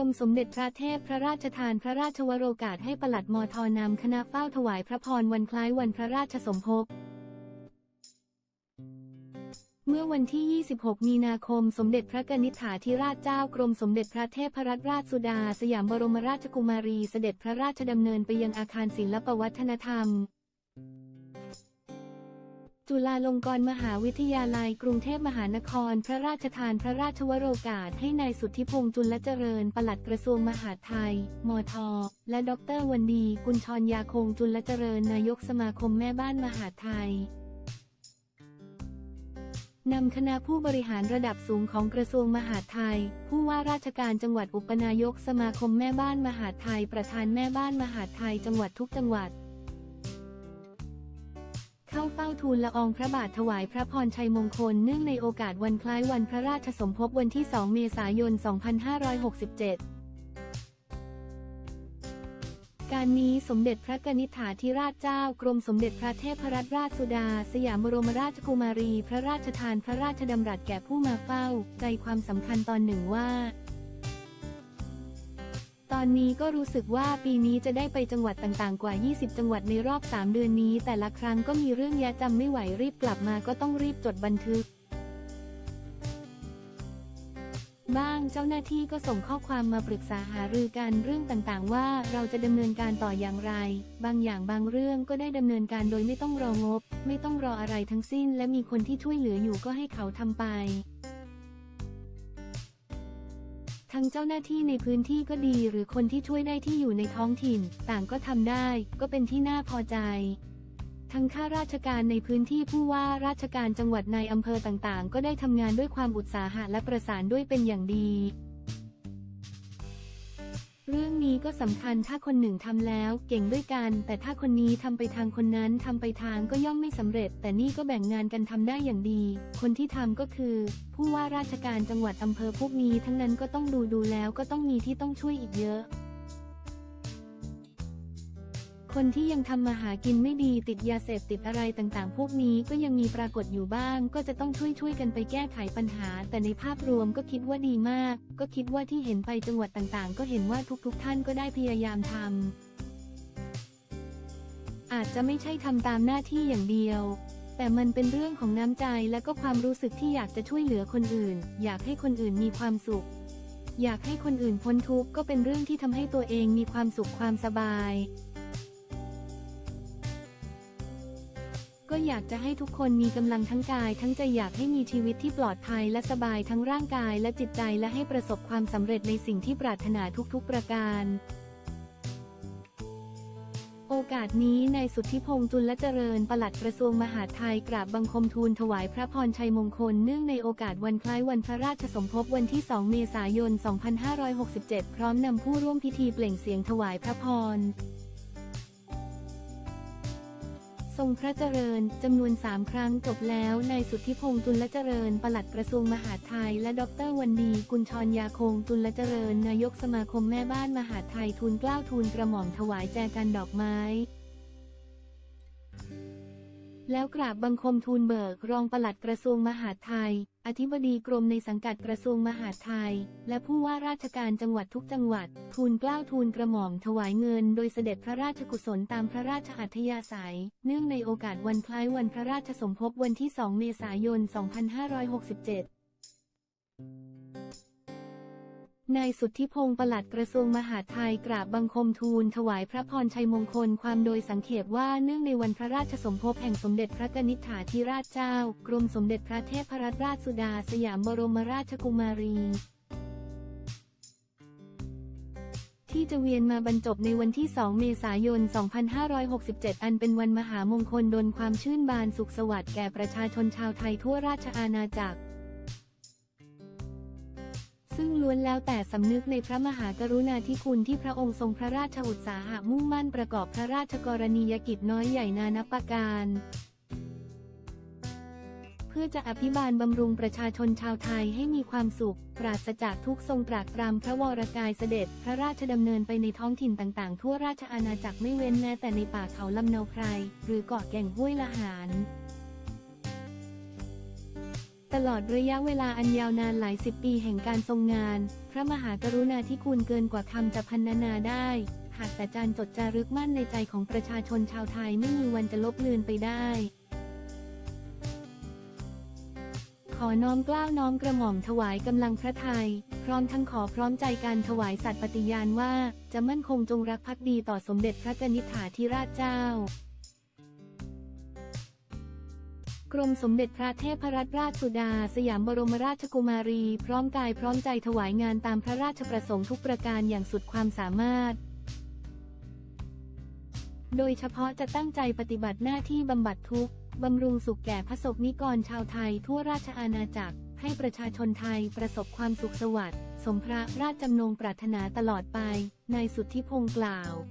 รมสมเด็จพระเทพพระราชทานพระราชวโรกาสให้ปลัดมทนำคณะเฝ้าถวายพระพรวันคล้ายวันพระราชสมภพ เมื่อวันที่ 26 มีนาคม สมเด็จพระกนิษฐาธิราชเจ้ากรมสมเด็จพระเทพรัตนราชสุดา สยามบรมราชกุมารีเสด็จพระราชดำเนินไปยังอาคารศิลปวัฒนธรรม จุฬาลงกรณ์มหาวิทยาลัยกรุงเทพมหานคร พระราชทานพระราชวโรกาสให้นายสุทธิพงษ์จุลเจริญปลัดกระทรวงมหาดไทย มท และดรวันดี กุลชรยาคงจุลเจริญนายกสมาคมแม่บ้านมหาดไทยนำคณะผู้บริหารระดับสูงของกระทรวงมหาดไทย ผู้ว่าราชการจังหวัดอุปนายกสมาคมแม่บ้านมหาดไทย ประธานแม่บ้านมหาดไทย จังหวัดทุกจังหวัด เข้าเฝ้าทูลละอองพระบาทถวายพระพรชัยมงคลเนื่องในโอกาสวันคล้ายวันพระราชสมภพวันที่ 2 เมษายน 2567การนี้สมเด็จพระกนิษฐาธิราชเจ้ากรมสมเด็จพระเทพรัตนราชสุดา สยามบรมราชกุมารี พระราชทานพระราชดำรัสแก่ผู้มาเฝ้า ใจความสำคัญตอนหนึ่งว่า อนนี้ก็รู้สึกว่าปีนี้จะได้ไปจังหวัดต่างๆ กว่า 20 จังหวัดในรอบ 3 เดือนนี้ แต่ละครั้งก็มีเรื่องแยะจำไม่ไหวรีบกลับมาก็ต้องรีบจดบันทึก บ้างเจ้าหน้าที่ก็ส่งข้อความมาปรึกษาหารือกันเรื่องต่างๆ ว่าเราจะดำเนินการต่ออย่างไร บางอย่างบางเรื่องก็ได้ดำเนินการโดยไม่ต้องรองบ ไม่ต้องรออะไรทั้งสิ้น และมีคนที่ช่วยเหลืออยู่ก็ให้เขาทำไป ทั้งเจ้าหน้าที่ในพื้นที่ก็ดีหรือคนที่ช่วยได้ที่อยู่ในท้องถิ่น ต่างก็ทำได้ ก็เป็นที่น่าพอใจ ทั้งข้าราชการในพื้นที่ผู้ว่าราชการจังหวัดในอำเภอต่างๆ ก็ได้ทำงานด้วยความอุตสาหะและประสานด้วยเป็นอย่างดี เรื่องนี้ก็สำคัญถ้าคนหนึ่งทำแล้วเก่งด้วยกัน แต่ถ้าคนนี้ทำไปทางคนนั้นทำไปทางก็ย่อมไม่สำเร็จ แต่นี่ก็แบ่งงานกันทำได้อย่างดี คนที่ทำก็คือ ผู้ว่าราชการจังหวัดอำเภอพวกนี้ทั้งนั้นก็ต้องดูดูแล้วก็ต้องมีที่ต้องช่วยอีกเยอะ คนที่ยังทำมาหากินไม่ดีติดยาเสพติดอะไรต่างๆ พวกนี้ก็ยังมีปรากฏอยู่บ้าง ก็จะต้องช่วยๆกันไปแก้ไขปัญหา แต่ในภาพรวมก็คิดว่าดีมาก ก็คิดว่าที่เห็นไปจังหวัดต่างๆ ก็เห็นว่าทุกๆ ท่านก็ได้พยายามทำอาจจะไม่ใช่ทำตามหน้าที่อย่างเดียวแต่มันเป็นเรื่องของน้ำใจและก็ความรู้สึกที่อยากจะช่วยเหลือคนอื่น อยากให้คนอื่นมีความสุข อยากให้คนอื่นพ้นทุกข์ก็เป็นเรื่องที่ทำให้ตัวเองมีความสุขความสบาย ก็อยากจะให้ทุกคนมีกำลังทั้งกาย ทั้งใจอยากให้มีชีวิตที่ปลอดภัยและสบายทั้งร่างกายและจิตใจและให้ประสบความสำเร็จในสิ่งที่ปรารถนาทุกๆประการ โอกาสนี้นายสุทธิพงษ์จุลเจริญปลัดกระทรวงมหาดไทยกราบบังคมทูลถวายพระพรชัยมงคลเนื่องในโอกาสวันคล้ายวันพระราชสมภพวันที่ 2 เมษายน 2567 พร้อมนำผู้ร่วมพิธีเปล่งเสียงถวายพระพร ทรงพระเจริญ จำนวนสามครั้งจบแล้วนายสุทธิพงษ์จุลเจริญปลัดกระทรวงมหาดไทย และดรวันดีกุลชรยาคงจุลเจริญ นายกสมาคมแม่บ้านมหาดไทยทูลเกล้าทูลกระหม่อมถวายแจกันดอกไม้ แล้วกราบบังคมทูลเบิกรองปลัดกระทรวงมหาดไทย อธิบดีกรมในสังกัดกระทรวงมหาดไทย และผู้ว่าราชการจังหวัดทุกจังหวัด ทูลเกล้าทูลกระหม่อมถวายเงิน โดยเสด็จพระราชกุศลตามพระราชอัธยาศัย เนื่องในโอกาสวันคล้ายวันพระราชสมภพวันที่ 2 เมษายน 2567 นายสุทธิพงศ์ปลัดกระทรวงมหาดไทยกราบบังคมทูลถวายพระพรชัยมงคลความโดยสังเขปว่าเนื่องในวันพระราชสมภพแห่งสมเด็จพระกนิษฐาธิราชเจ้า กรมสมเด็จพระเทพรัตนราชสุดาสยามบรมราชกุมารี ที่จะเวียนมาบรรจบในวันที่ 2 เมษายน 2567 อันเป็นวันมหามงคลดลความชื่นบานสุขสวัสดิ์แก่ประชาชนชาวไทยทั่วราชอาณาจักร ซึ่งล้วนแล้วแต่สำนึกในพระมหากรุณาธิคุณที่พระองค์ทรงพระราชอุตสาหะมุ่งมั่นประกอบพระราชกรณียกิจน้อยใหญ่นานับประการ เพื่อจะอภิบาลบำรุงประชาชนชาวไทยให้มีความสุข ปราศจากทุกทรงตรากตรำพระวรกายเสด็จ พระราชดำเนินไปในท้องถิ่นต่างๆ ทั่วราชอาณาจักรไม่เว้นแม้แต่ในป่าเขาลำเนาไพรหรือเกาะแก่งห้วยละหาร ลอดระยะเวลาอันยาวนานหลายสิบปีแห่งการทรงงาน พระมหากรุณาธิคุณเกินกว่าคำจะพรรณนาได้ หากแต่จานจดจารึกมั่นในใจของประชาชนชาวไทยไม่มีวันจะลบเลือนไปได้ ขอน้อมกล้าวน้อมกระหม่อมถวายกำลังพระไทย พร้อมทั้งขอพร้อมใจการถวายสัตย์ปฏิญาณว่า จะมั่นคงจงรักภักดีต่อสมเด็จพระนิษฐาธิราชเจ้า กรมสมเด็จพระเทพรัตนราชสุดา สยามบรมราชกุมารี พร้อมกายพร้อมใจถวายงานตามพระราชประสงค์ทุกประการอย่างสุดความสามารถ โดยเฉพาะจะตั้งใจปฏิบัติหน้าที่บำบัดทุกข์บำรุงสุขแก่พระสกนิกรชาวไทยทั่วราชอาณาจักร ให้ประชาชนไทยประสบความสุขสวัสดิ์สมพระราชจำนงปรารถนาตลอดไป นายสุทธิพงศ์กล่าว